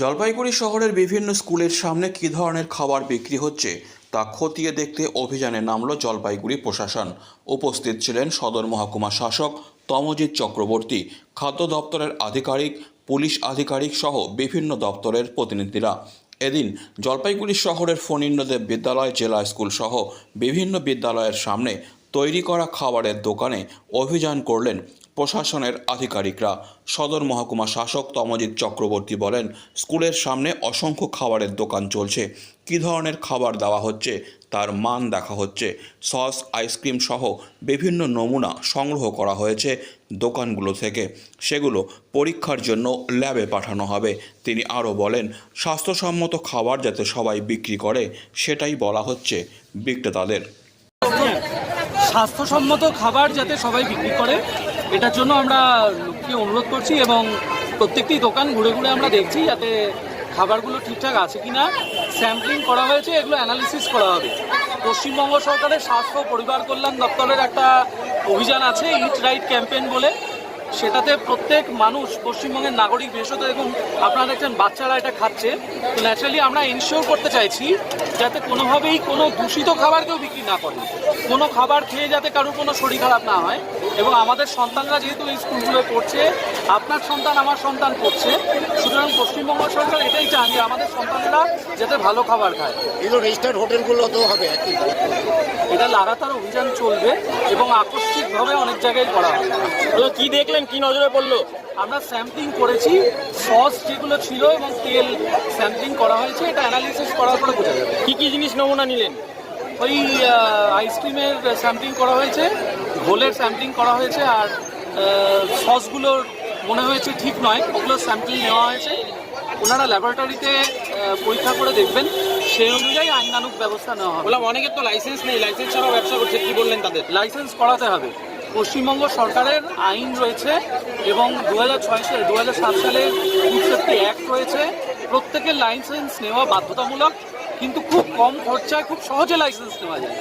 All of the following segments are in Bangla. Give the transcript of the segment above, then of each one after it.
জলপাইগুড়ি শহরের বিভিন্ন স্কুলের সামনে কী ধরনের খাবার বিক্রি হচ্ছে, তা খতিয়ে দেখতে অভিযানে নামল জলপাইগুড়ি প্রশাসন। উপস্থিত ছিলেন সদর মহকুমা শাসক তমজিৎ চক্রবর্তী, খাদ্য দপ্তরের আধিকারিক, পুলিশ আধিকারিক সহ বিভিন্ন দপ্তরের প্রতিনিধিরা। এদিন জলপাইগুড়ি শহরের ফণীন্দ্রদেব বিদ্যালয় জেলা স্কুল সহ বিভিন্ন বিদ্যালয়ের সামনে তৈরি করা খাবারের দোকানে অভিযান করলেন প্রশাসনের আধিকারিকরা। সদর মহকুমা শাসক তমজিৎ চক্রবর্তী বলেন, স্কুলের সামনে অসংখ্য খাবারের দোকান চলছে। কী ধরনের খাবার দেওয়া হচ্ছে তার মান দেখা হচ্ছে। সস, আইসক্রিম সহ বিভিন্ন নমুনা সংগ্রহ করা হয়েছে দোকানগুলো থেকে। সেগুলো পরীক্ষার জন্য ল্যাবে পাঠানো হবে। তিনি আরও বলেন, স্বাস্থ্যসম্মত খাবার যাতে সবাই বিক্রি করে, সেটাই বলা হচ্ছে বিক্রেতাদের। স্বাস্থ্যসম্মত খাবার যাতে সবাই বিক্রি করে, এটার জন্য আমরা লোককে অনুরোধ করছি এবং প্রত্যেকটি দোকান ঘুরে ঘুরে আমরা দেখছি যাতে খাবারগুলো ঠিকঠাক আছে কি না স্যাম্পলিং করা হয়েছে, এগুলো অ্যানালিসিস করা হবে। পশ্চিমবঙ্গ সরকারের স্বাস্থ্য পরিবার কল্যাণ দপ্তরের একটা অভিযান আছে ইট রাইট ক্যাম্পেইন বলে। সেটাতে প্রত্যেক মানুষ, পশ্চিমবঙ্গের নাগরিক বিশেষত দেখুন, আপনারা দেখছেন বাচ্চারা এটা খাচ্ছে। তো ন্যাচারালি আমরা ইনশিওর করতে চাইছি যাতে কোনোভাবেই কোনো দূষিত খাবার কেউ বিক্রি না করে। কোনো খাবার খেয়ে যাতে কারোর কোনো শরীর খারাপ না হয়। এবং আমাদের সন্তানরা যেহেতু এই স্কুলগুলোয় পড়ছে আপনার সন্তান আমার সন্তান পড়ছে সুতরাং পশ্চিমবঙ্গ সরকার এটাই চান যে আমাদের সন্তানেরা যাতে ভালো খাবার খায়। এগুলো রেজিস্টার্ড হোটেলগুলো তো হবে একই। এটা লাগাতার অভিযান চলবে এবং আকস্মিকভাবে অনেক জায়গায় করা হবে। কি দেখলেন? কি নজরে পড়ল? আমরা স্যাম্পলিং করেছি সস যেগুলো ছিল এবং তেল স্যাম্পলিং করা হয়েছে এটা অ্যানালিসিস করার পরে বোঝা যাবে। কি কি জিনিস নমুনা নিলেন? ওই আইসক্রিমের স্যাম্পলিং করা হয়েছে ঘোলের স্যাম্পলিং করা হয়েছে আর সসগুলোর মনে হয়েছে ঠিক নয় ওগুলো স্যাম্পলিং নেওয়া হয়েছে। ওনারা ল্যাবরেটরিতে পরীক্ষা করে দেখবেন সেই অনুযায়ী আইনানুক ব্যবস্থা নেওয়া হবে। বললাম অনেকের তো লাইসেন্স নেই লাইসেন্স ছাড়াও ব্যবসা করছে কি বললেন তাদের? লাইসেন্স করাতে হবে। পশ্চিমবঙ্গ সরকারের আইন রয়েছে এবং দু হাজার ছয় সালে দু হাজার সাত সালের ফুড সেফটি অ্যাক্ট রয়েছে। প্রত্যেকের লাইসেন্স নেওয়া বাধ্যতামূলক কিন্তু খুব কম খরচায় খুব সহজে লাইসেন্স নেওয়া যায়।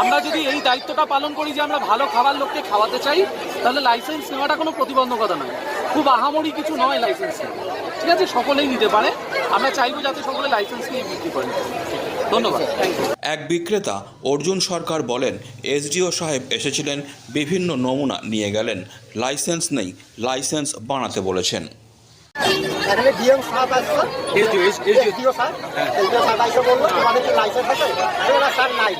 আমরা যদি এই দায়িত্বটা পালন করি যে আমরা ভালো খাবার লোককে খাওয়াতে চাই, তাহলে লাইসেন্স নেওয়াটা কোনো প্রতিবন্ধকতা নয়। খুব আহামরি কিছু নয় লাইসেন্স ঠিক আছে? সকলেই নিতে পারে। আমরা চাইব যাতে সকলে লাইসেন্স নিয়ে বিক্রি করেন ধন্যবাদ। এক বিক্রেতা, অর্জুন সরকার বলেন, এসডিও সাহেব এসেছিলেন, বিভিন্ন নমুনা নিয়ে গেলেন। লাইসেন্স নেই লাইসেন্স বানাতে বলেছেন। এখানে ডিএম সাহেব আসছে। এসডিও স্যার এসডিও স্যার আইসে বলল তোমাদের কি লাইসেন্স আছে? আরে না স্যার নাই।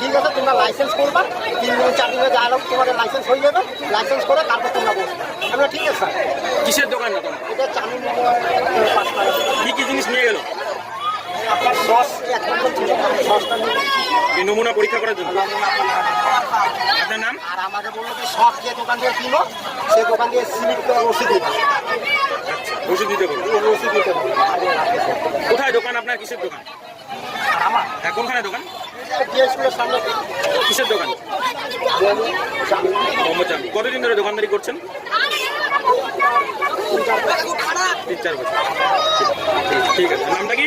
ঠিক আছে তোমরা লাইসেন্স করবা। তিন দিন চার দিনে যা হোক তোমাদের লাইসেন্স হয়ে যাবে। লাইসেন্স করে তারপর তোমরা বসবে। আমরা ঠিক আছে স্যার। কিসের দোকান এটা চালু পাঁচ কি কি জিনিস নিয়ে গেল? নমুনা পরীক্ষা করার জন্য। আপনার নাম? আর আমাকে বলল যে সব যে দোকান দিয়ে কিনো সে দোকান দিয়ে স্লিপ রসিদ দিতে হবে। ওষুধ দিতে এই রসিদ দিতে হবে কোথায় দোকান আপনার? কিসের দোকান? আমার? হ্যাঁ কোনখানে দোকান? কিসের দোকান? মোহাম্মদ কতদিন ধরে দোকানদারি করছেন? তিন চার বছর। ঠিক আছে। নামটা কি?